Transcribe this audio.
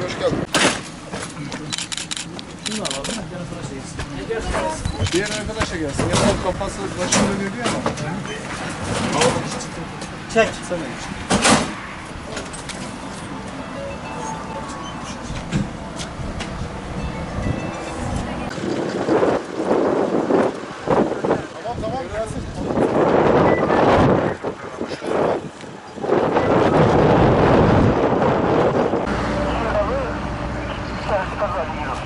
abi hoş geldin. Şunu alalım. Diğer arkadaşa gelsin. Ya kafası başında dönüyor ama. Çek. Sen de Cavalinhos.